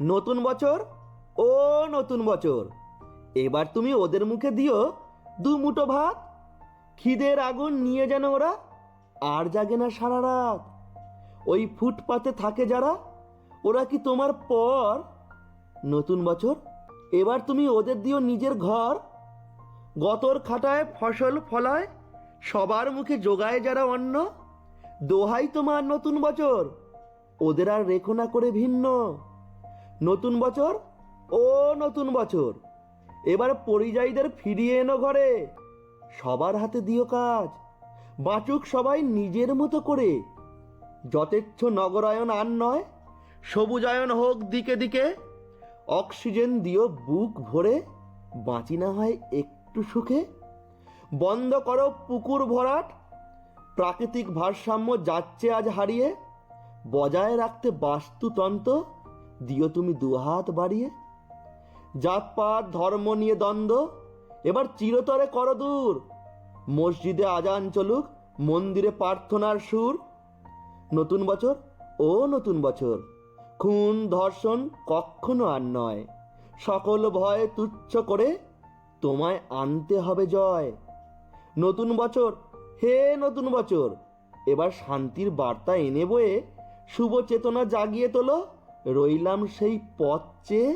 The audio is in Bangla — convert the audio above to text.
নতুন বছর ও নতুন বছর। এবার তুমি ওদের মুখে দিও দু মুঠো ভাত। খিদের আগুন নিয়ে যেন ওরা আর জাগে না সারা রাত। ওই ফুটপাতে থাকে যারা, ওরা কি তোমার পর? নতুন বছর, এবার তুমি ওদের দিও নিজের ঘর। গতর খাটায় ফসল ফলায়, সবার মুখে যোগায় যারা অন্ন। দোহাই তোমার নতুন বছর, ওদের আর রেখো না করে ভিন্ন। নতুন বছর ও নতুন বছর। এবার পরিযায়ীদের ফিরিয়ে এনো ঘরে। সবার হাতে দিও কাজ। বাঁচুক সবাই নিজের মতো করে। যথেচ্ছ নগরায়ন আর নয়, সবুজায়ন হোক দিকে দিকে। অক্সিজেন দিও বুক ভরে, বাঁচি না হয় একটু সুখে। বন্ধ করো পুকুর ভরাট। প্রাকৃতিক ভারসাম্য যাচ্ছে আজ হারিয়ে। বজায় রাখতে বাস্তুতন্ত্র। দিও তুমি দুহাত বাড়িয়ে। জাতপাত, ধর্ম নিয়ে দ্বন্দ্ব, এবার চিরতরে করো দূর। মসজিদে আজান চলুক, মন্দিরে প্রার্থনার সুর। নতুন বছর, ও নতুন বছর। খুন, ধর্ষণ কখনো আর নয়। সকল ভয় তুচ্ছ করে তোমায় আনতে হবে জয়। নতুন বছর, হে নতুন বছর। এবার শান্তির বার্তা এনে বয়ে শুভ চেতনা জাগিয়ে তোলো। রইলাম সেই পথ চেয়ে